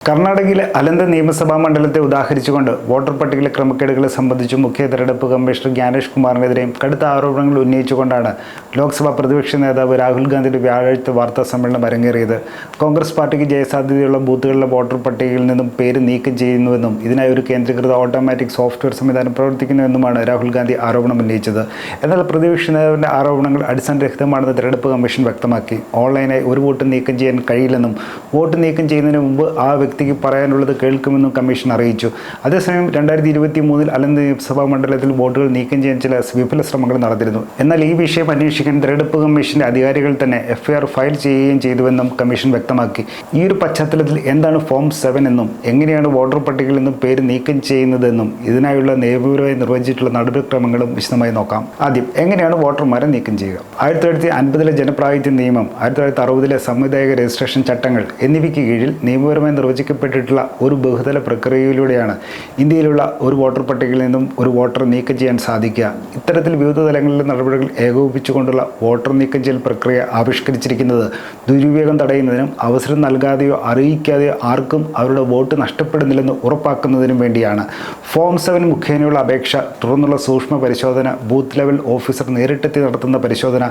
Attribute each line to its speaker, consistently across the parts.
Speaker 1: കർണാടകയിലെ അലന്ത നിയമസഭാ മണ്ഡലത്തെ ഉദാഹരിച്ചുകൊണ്ട് വോട്ടർ പട്ടികയിലെ ക്രമക്കേടുകളെ സംബന്ധിച്ച് മുഖ്യ തെരഞ്ഞെടുപ്പ് കമ്മീഷണർ ജ്ഞാനേഷ് കുമാറിനെതിരെയും കടുത്ത ആരോപണങ്ങൾ ഉന്നയിച്ചുകൊണ്ടാണ് ലോക്സഭാ പ്രതിപക്ഷ നേതാവ് രാഹുൽ ഗാന്ധിയുടെ വ്യാഴാഴ്ച വാർത്താ സമ്മേളനം അരങ്ങേറിയത്. കോൺഗ്രസ് പാർട്ടിക്ക് ജയസാധ്യതയുള്ള ബൂത്തുകളിലെ വോട്ടർ പട്ടികയിൽ നിന്നും പേര് നീക്കം ചെയ്യുന്നുവെന്നും ഇതിനായി ഒരു കേന്ദ്രീകൃത ഓട്ടോമാറ്റിക് സോഫ്റ്റ്വെയർ സംവിധാനം പ്രവർത്തിക്കുന്നുവെന്നുമാണ് രാഹുൽ ഗാന്ധി ആരോപണം ഉന്നയിച്ചത്. എന്നാൽ പ്രതിപക്ഷ നേതാവിന്റെ ആരോപണങ്ങൾ അടിസ്ഥാനരഹിതമാണെന്ന് തെരഞ്ഞെടുപ്പ് കമ്മീഷൻ വ്യക്തമാക്കി. ഓൺലൈനായി ഒരു വോട്ട് നീക്കം ചെയ്യാൻ കഴിയില്ലെന്നും വോട്ട് നീക്കം ചെയ്യുന്നതിന് മുമ്പ് ആ വ്യക്തിക്ക് പറയാനുള്ളത് കേൾക്കുമെന്നും കമ്മീഷൻ അറിയിച്ചു. അതേസമയം രണ്ടായിരത്തി ഇരുപത്തി മൂന്നിൽ അലന്ത് നിയമസഭാ മണ്ഡലത്തിൽ വോട്ടുകൾ നീക്കം ചെയ്യാൻ ചില വിഫല ശ്രമങ്ങൾ നടന്നിരുന്നു. എന്നാൽ ഈ വിഷയം അന്വേഷിക്കാൻ തെരഞ്ഞെടുപ്പ് കമ്മീഷന്റെ അധികാരികൾ തന്നെ എഫ്ഐആർ ഫയൽ ചെയ്യുകയും ചെയ്തുവെന്നും കമ്മീഷൻ വ്യക്തമാക്കി. ഈ ഒരു പശ്ചാത്തലത്തിൽ എന്താണ് ഫോം സെവൻ എന്നും എങ്ങനെയാണ് വോട്ടർ പട്ടികയിൽ നിന്നും പേര് നീക്കം ചെയ്യുന്നതെന്നും ഇതിനായുള്ള നിയമപരമായി നിർവഹിച്ചിട്ടുള്ള നടപടിക്രമങ്ങളും വിശദമായി നോക്കാം. ആദ്യം എങ്ങനെയാണ് വോട്ടർമാരെ നീക്കം ചെയ്യുക? ആയിരത്തി തൊള്ളായിരത്തി അൻപതിലെ ജനപ്രാതിനിധ്യ നിയമം ആയിരത്തി തൊള്ളായിരത്തി അറുപതിലെ സംവിധായക രജിസ്ട്രേഷൻ ചട്ടങ്ങൾ എന്നിവയ്ക്ക് കീഴിൽ നിയമപരമായി നിർവചിക്കപ്പെട്ടിട്ടുള്ള ഒരു ബഹുതല പ്രക്രിയയിലൂടെയാണ് ഇന്ത്യയിലുള്ള ഒരു വോട്ടർ പട്ടികയിൽ നിന്നും ഒരു വോട്ടർ നീക്കം ചെയ്യാൻ സാധിക്കുക. ഇത്തരത്തിൽ വിവിധ തലങ്ങളിലെ നടപടികൾ ഏകോപിപ്പിച്ചുകൊണ്ടുള്ള വോട്ടർ നീക്കം ചെയ്യൽ പ്രക്രിയ ആവിഷ്കരിച്ചിരിക്കുന്നത് ദുരുപയോഗം തടയുന്നതിനും അവസരം നൽകാതെയോ അറിയിക്കാതെയോ ആർക്കും അവരുടെ വോട്ട് നഷ്ടപ്പെടുന്നില്ലെന്ന് ഉറപ്പാക്കുന്നതിനും വേണ്ടിയാണ്. ഫോം സെവൻ മുഖേനയുള്ള അപേക്ഷ തുടർന്നുള്ള സൂക്ഷ്മ പരിശോധന ബൂത്ത് ലെവൽ ഓഫീസർ നേരിട്ടെത്തി നടത്തുന്ന പരിശോധന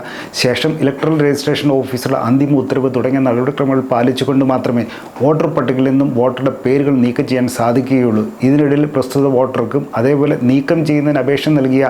Speaker 1: ശേഷം ഇലക്ട്രൽ രജിസ്ട്രേഷൻ ഓഫീസറുടെ അന്തിമ ഉത്തരവ് തുടങ്ങിയ നടപടിക്രമങ്ങൾ പാലിച്ചുകൊണ്ട് മാത്രമേ വോട്ടർ പട്ടികയിൽ നിന്നും വോട്ടറുടെ പേരുകൾ നീക്കം ചെയ്യാൻ സാധിക്കുകയുള്ളൂ. ഇതിനിടയിൽ പ്രസ്തുത വോട്ടർക്കും അതേപോലെ നീക്കം ചെയ്യുന്നതിന് അപേക്ഷ നൽകിയ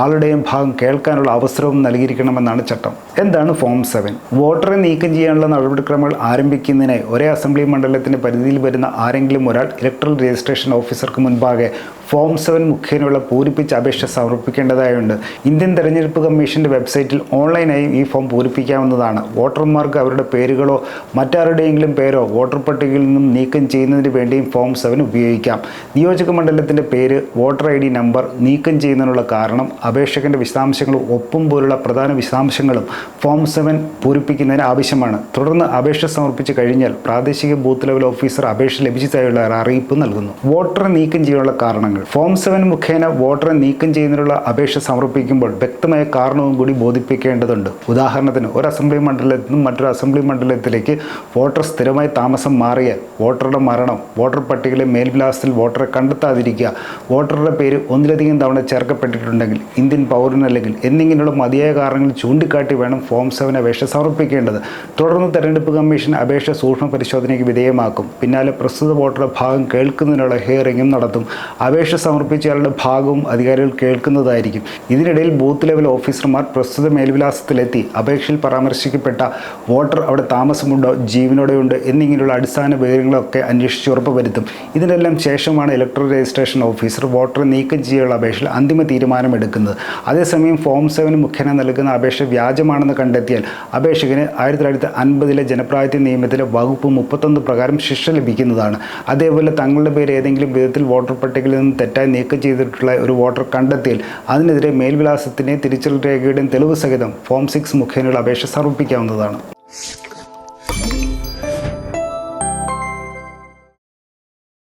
Speaker 1: ആളുടെയും ഭാഗം കേൾക്കാനുള്ള അവസരവും നൽകിയിരിക്കണമെന്നാണ് ചട്ടം. എന്താണ് ഫോം സെവൻ? വോട്ടറെ നീക്കം ചെയ്യാനുള്ള നടപടിക്രമങ്ങൾ ആരംഭിക്കുന്നതിനായി ഒരേ അസംബ്ലി മണ്ഡലത്തിന്റെ പരിധിയിൽ വരുന്ന ആരെങ്കിലും ഒരാൾ ഇലക്ട്രൽ രജിസ്ട്രേഷൻ ഓഫീസർക്ക് മുൻപാകെ ഫോം സെവൻ മുഖേനയുള്ള പൂരിപ്പിച്ച അപേക്ഷ സമർപ്പിക്കേണ്ടതായുണ്ട്. ഇന്ത്യൻ തെരഞ്ഞെടുപ്പ് കമ്മീഷന്റെ വെബ്സൈറ്റിൽ ഓൺലൈനായും ഈ ഫോം പൂരിപ്പിക്കാവുന്നതാണ്. വോട്ടർമാർക്ക് അവരുടെ പേരുകളോ മറ്റാരുടെയെങ്കിലും പേരോ വോട്ടർ പട്ടികയിൽ നിന്നും നീക്കം ചെയ്യുന്നതിന് വേണ്ടിയും ഫോം സെവൻ ഉപയോഗിക്കാം. നിയോജക മണ്ഡലത്തിന്റെ പേര് വോട്ടർ ഐ ഡി നമ്പർ നീക്കം ചെയ്യുന്നതിനുള്ള കാരണം അപേക്ഷകന്റെ വിശദാംശങ്ങളും ഒപ്പം പോലുള്ള പ്രധാന വിശദാംശങ്ങളും ഫോം സെവൻ പൂരിപ്പിക്കുന്നതിന് ആവശ്യമാണ്. തുടർന്ന് അപേക്ഷ സമർപ്പിച്ച് കഴിഞ്ഞാൽ പ്രാദേശിക ബൂത്ത് ലെവൽ ഓഫീസർ അപേക്ഷ ലഭിച്ചതായുള്ള അറിയിപ്പ് നൽകുന്നു. വോട്ടറെ നീക്കം ചെയ്യാനുള്ള കാരണങ്ങൾ. ഫോം സെവൻ മുഖേന വോട്ടറെ നീക്കം ചെയ്യുന്നതിനുള്ള അപേക്ഷ സമർപ്പിക്കുമ്പോൾ വ്യക്തമായ കാരണവും കൂടി ബോധിപ്പിക്കേണ്ടതുണ്ട്. ഉദാഹരണത്തിന് ഒരു അസംബ്ലി മണ്ഡലത്തിൽ നിന്നും മറ്റൊരു അസംബ്ലി മണ്ഡലത്തിലേക്ക് വോട്ടർ സ്ഥിരമായി താമസം മാറിയ വോട്ടറുടെ മരണം വോട്ടർ പട്ടികയിലെ മേൽവിലാസത്തിൽ വോട്ടറെ കണ്ടെത്താതിരിക്കുക വോട്ടറുടെ പേര് ഒന്നിലധികം തവണ ചേർക്കപ്പെട്ടിട്ടുണ്ടെങ്കിൽ ഇന്ത്യൻ പൗരനല്ലെങ്കിൽ എന്നിങ്ങനെയുള്ള മതിയായ കാരണങ്ങൾ ചൂണ്ടിക്കാട്ടി വേണം ഫോം സെവൻ അപേക്ഷ സമർപ്പിക്കേണ്ടത്. തുടർന്ന് തെരഞ്ഞെടുപ്പ് കമ്മീഷൻ അപേക്ഷ സൂക്ഷ്മ പരിശോധനയ്ക്ക് വിധേയമാക്കും. പിന്നാലെ പ്രസ്തുത വോട്ടറുടെ ഭാഗം കേൾക്കുന്നതിനുള്ള ഹിയറിംഗും നടത്തും. അപേക്ഷ സമർപ്പിച്ചയാളുടെ ഭാഗവും അധികാരികൾ കേൾക്കുന്നതായിരിക്കും. ഇതിനിടയിൽ ബൂത്ത് ലെവൽ ഓഫീസർമാർ പ്രസ്തുത മേൽവിലാസത്തിലെത്തി. അപേക്ഷയിൽ പരാമർശിക്കപ്പെട്ട വോട്ടർ അവിടെ താമസമുണ്ടോ ജീവനോടെയുണ്ട് എന്നിങ്ങനെയുള്ള അടിസ്ഥാന വിവരങ്ങളൊക്കെ അന്വേഷിച്ച് ഉറപ്പുവരുത്തും. ഇതിനെല്ലാം ശേഷമാണ് ഇലക്ട്രൽ രജിസ്ട്രേഷൻ ഓഫീസർ വോട്ടറെ നീക്കം ചെയ്യാനുള്ള അപേക്ഷയിൽ അന്തിമ തീരുമാനമെടുക്കുന്നത്. അതേസമയം ഫോം സെവൻ മുഖേന നൽകുന്ന അപേക്ഷ വ്യാജമാണെന്ന് കണ്ടെത്തിയാൽ അപേക്ഷകന് ആയിരത്തി തൊള്ളായിരത്തി അൻപതിലെ ജനപ്രാതിനിധ്യ നിയമത്തിലെ വകുപ്പ് മുപ്പത്തൊന്ന് പ്രകാരം ശിക്ഷ ലഭിക്കുന്നതാണ്. അതേപോലെ തങ്ങളുടെ പേര് ഏതെങ്കിലും വിധത്തിൽ വോട്ടർ പട്ടികയിൽ നിന്ന് തെറ്റായി നീക്കം ചെയ്തിട്ടുള്ള ഒരു വോട്ടർ കണ്ടെത്തിയാൽ അതിനെതിരെ മേൽവിലാസത്തിന്റെയും തിരിച്ചറിയൽ രേഖയുടെയും തെളിവ് സഹിതം ഫോം സിക്സ് മുഖേനയുള്ള അപേക്ഷ സമർപ്പിക്കാവുന്നതാണ്.